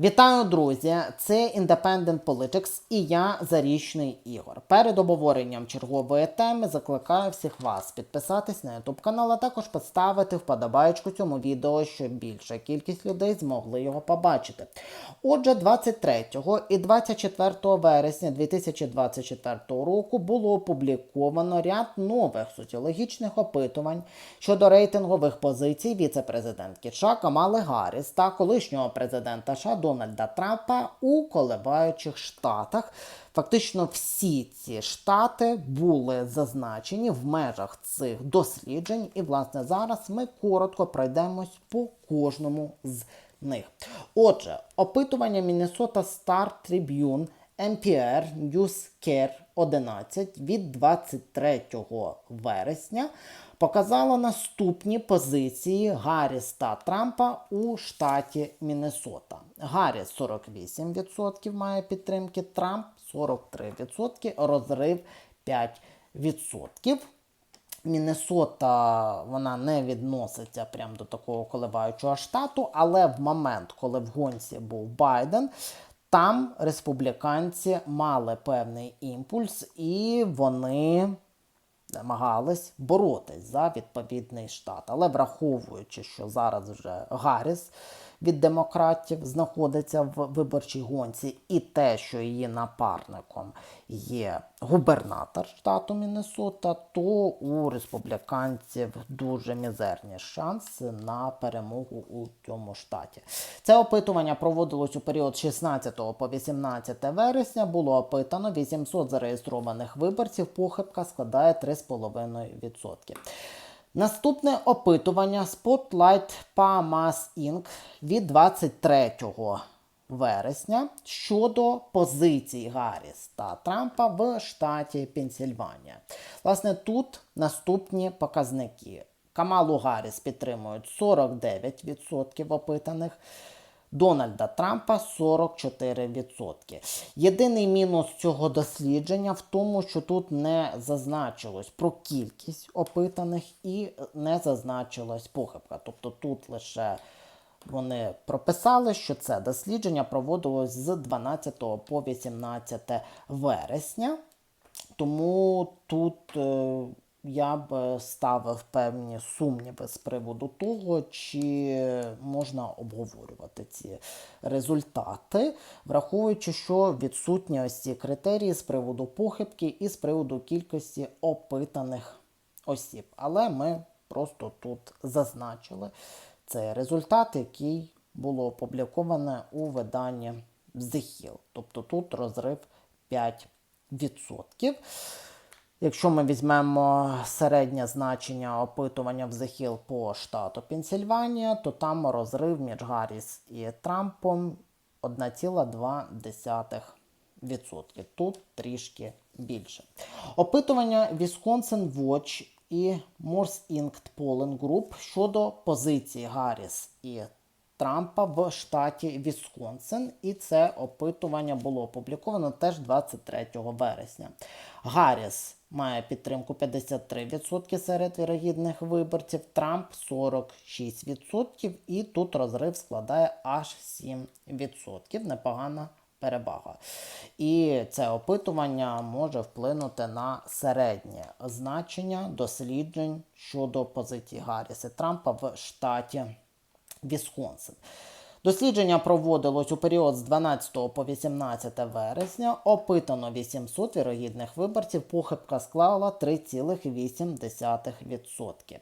Вітаю, друзі! Це Independent Politics і я Зарічний Ігор. Перед обговоренням чергової теми закликаю всіх вас підписатись на YouTube канал, а також поставити вподобайку цьому відео, щоб більша кількість людей змогли його побачити. Отже, 23 і 24 вересня 2024 року було опубліковано ряд нових соціологічних опитувань щодо рейтингових позицій віце-президентки США Камали Гарріс та колишнього президента США Дональда Трампа у коливаючих штатах. Фактично всі ці штати були зазначені в межах цих досліджень, і власне зараз ми коротко пройдемось по кожному з них. Отже, опитування Minnesota Star Tribune NPR NewsCare 11 від 23 вересня показало наступні позиції Гарріс та Трампа у штаті Міннесота. Гарріс 48% має підтримки, Трамп 43%, розрив 5%. Міннесота вона не відноситься прямо до такого коливаючого штату, але в момент, коли в гонці був Байден, там республіканці мали певний імпульс, і вони намагались боротись за відповідний штат. Але враховуючи, що зараз вже Гарріс від демократів знаходиться в виборчій гонці, і те, що її напарником є губернатор штату Міннесота, то у республіканців дуже мізерні шанси на перемогу у цьому штаті. Це опитування проводилось у період з 16 по 18 вересня. Було опитано 800 зареєстрованих виборців. Похибка складає 3,5%. Наступне опитування Spotlight PAMAS Inc. від 23 вересня щодо позицій Гарріс та Трампа в штаті Пенсільванія. Власне, тут наступні показники. Камалу Гарріс підтримують 49% опитаних. Дональда Трампа 44%. Єдиний мінус цього дослідження в тому, що тут не зазначилось про кількість опитаних і не зазначилась похибка. Тобто тут лише вони прописали, що це дослідження проводилось з 12 по 18 вересня. Тому тут. Е, я б ставив певні сумніви з приводу того, чи можна обговорювати ці результати, враховуючи, що відсутні ось ці критерії з приводу похибки і з приводу кількості опитаних осіб. Але ми просто тут зазначили цей результат, який було опубліковане у виданні Hill. Тобто тут розрив 5%. Якщо ми візьмемо середнє значення опитування в захіл по штату Пенсільванія, то там розрив між Гарріс і Трампом 1,2%. Тут трішки більше. Опитування Wisconsin Watch і Morse Inc. Polling Group щодо позиції Гарріс і Трампа в штаті Вісконсин, і це опитування було опубліковано теж 23 вересня. Гарріс має підтримку 53% серед вірогідних виборців, Трамп 46%, і тут розрив складає аж 7%. Непогана перевага. І це опитування може вплинути на середнє значення досліджень щодо позиції Гарріса Трампа в штаті. Вісконсин. Дослідження проводилось у період з 12 по 18 вересня. Опитано 800 вірогідних виборців. Похибка склала 3,8%.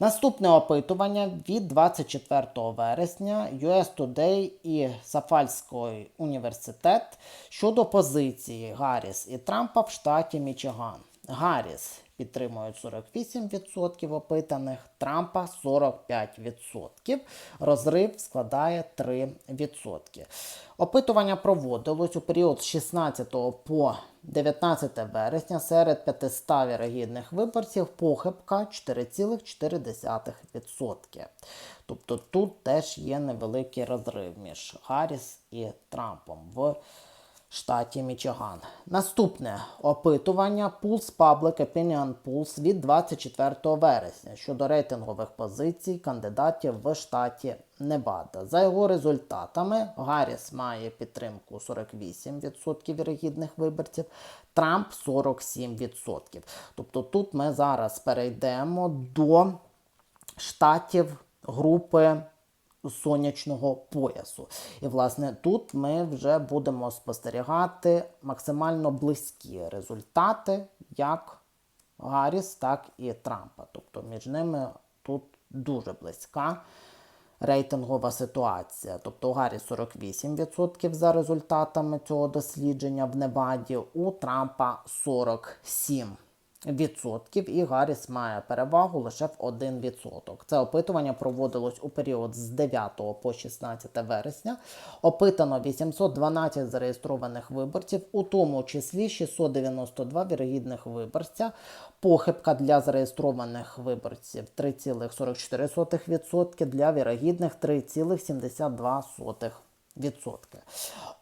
Наступне опитування від 24 вересня US Today і Сафальський університет щодо позиції Гарріс і Трампа в штаті Мічиган. Гарріс підтримують 48% опитаних, Трампа 45%. Розрив складає 3%. Опитування проводилось у період з 16 по 19 вересня серед 500 вірогідних виборців похибка 4,4%. Тобто тут теж є невеликий розрив між Гарріс і Трампом в штаті Мічиган. Наступне опитування Pulse Public Opinion Pulse від 24 вересня щодо рейтингових позицій кандидатів в штаті Невада. За його результатами Гарріс має підтримку 48% вірогідних виборців, Трамп 47%. Тобто тут ми зараз перейдемо до штатів групи сонячного поясу. І, власне, тут ми вже будемо спостерігати максимально близькі результати, як Гарріс, так і Трампа. Тобто між ними тут дуже близька рейтингова ситуація. Тобто у Гаррі 48% за результатами цього дослідження в Неваді, у Трампа 47%. Відсотків і Гарріс має перевагу лише в 1%. Це опитування проводилось у період з 9 по 16 вересня. Опитано 812 зареєстрованих виборців, у тому числі 692 вірогідних виборця. Похибка для зареєстрованих виборців 3,44%, для вірогідних 3,72%.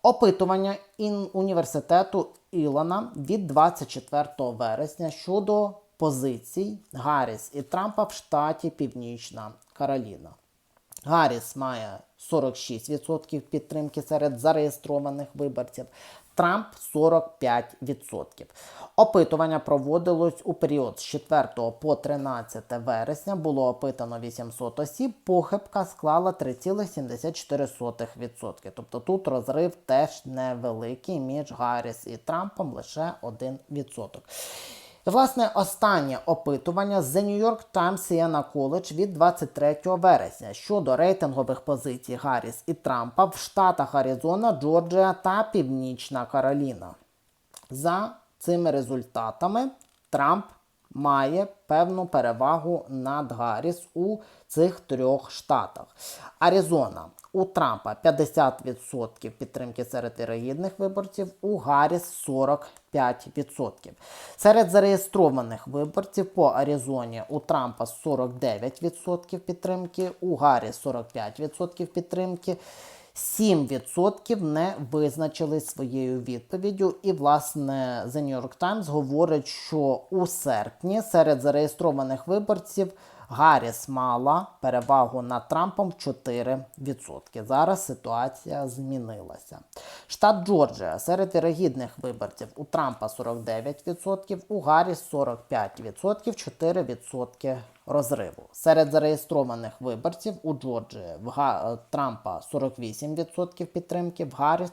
Опитування університету Ілона від 24 вересня щодо позицій Гарріс і Трампа в штаті Північна Кароліна. Гарріс має 46% підтримки серед зареєстрованих виборців, Трамп 45%. Опитування проводилось у період з 4 по 13 вересня. Було опитано 800 осіб. Похибка склала 3,74%. Тобто тут розрив теж невеликий між Гарріс і Трампом лише 1%. Власне, останнє опитування з The New York Times Siena College від 23 вересня щодо рейтингових позицій Гарріс і Трампа в штатах Аризона, Джорджія та Північна Кароліна. За цими результатами Трамп має певну перевагу над Гарріс у цих трьох штатах. Аризона у Трампа 50% підтримки серед вірогідних виборців, у Гарріс 45%. Серед зареєстрованих виборців по Аризоні у Трампа 49% підтримки, у Гарріс 45% підтримки. 7% не визначили своєю відповіддю. І, власне, The New York Times говорить, що у серпні серед зареєстрованих виборців Гарріс мала перевагу над Трампом 4%. Зараз ситуація змінилася. Штат Джорджія серед вірогідних виборців у Трампа 49%, у Гарріс 45%, 4% розриву. Серед зареєстрованих виборців у Джорджії в Га- Трампа 48% підтримки, в Гарріс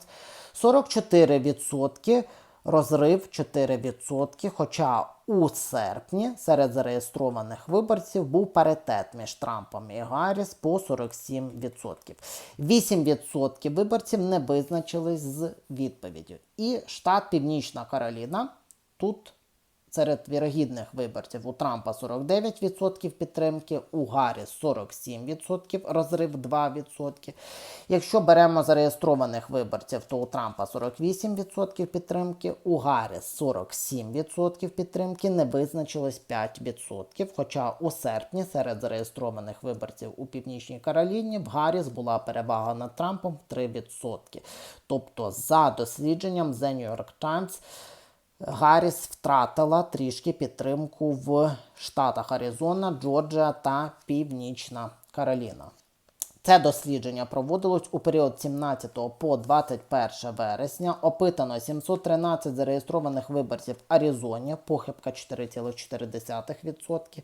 44%. Розрив 4%, хоча у серпні серед зареєстрованих виборців був паритет між Трампом і Гарріс по 47%. 8% виборців не визначились з відповіддю. І штат Північна Кароліна тут Серед вірогідних виборців у Трампа 49% підтримки, у Гарріс 47%, розрив 2%. Якщо беремо зареєстрованих виборців, то у Трампа 48% підтримки, у Гарріс 47% підтримки, не визначилось 5%. Хоча у серпні серед зареєстрованих виборців у Північній Кароліні в Гарріс була перевага над Трампом 3%. Тобто, за дослідженням The New York Times, Гарріс втратила трішки підтримку в штатах Аризона, Джорджія та Північна Кароліна. Це дослідження проводилось у період 17 по 21 вересня. Опитано 713 зареєстрованих виборців Аризоні, похибка 4,4%.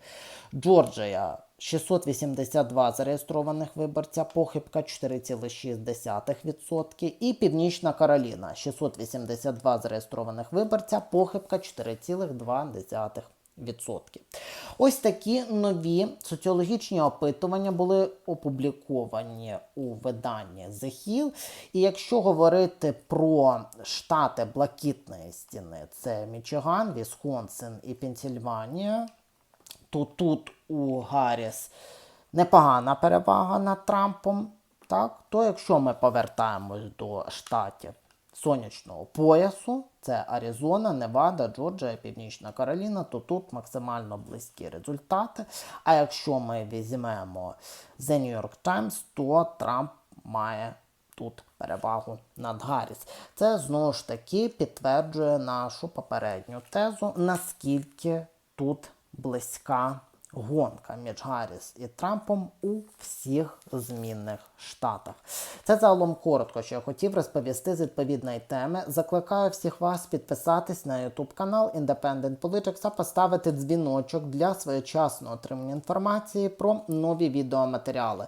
Джорджія 682 зареєстрованих виборця, похибка 4,6%. І Північна Кароліна 682 зареєстрованих виборця, похибка 4,2%. Ось такі нові соціологічні опитування були опубліковані у виданні The Hill. І якщо говорити про штати Блакитної стіни, це Мічиган, Вісконсин і Пенсільванія, то тут у Гарріс непогана перевага над Трампом. Так? То якщо ми повертаємось до штатів сонячного поясу, це Аризона, Невада, Джорджія, Північна Кароліна, то тут максимально близькі результати. А якщо ми візьмемо The New York Times, то Трамп має тут перевагу над Гарріс. Це знову ж таки підтверджує нашу попередню тезу, наскільки тут близька гонка між Гарріс і Трампом у всіх змінних штатах. Це загалом коротко, що я хотів розповісти з відповідної теми. Закликаю всіх вас підписатись на YouTube канал Independent Politics та поставити дзвіночок для своєчасного отримання інформації про нові відеоматеріали.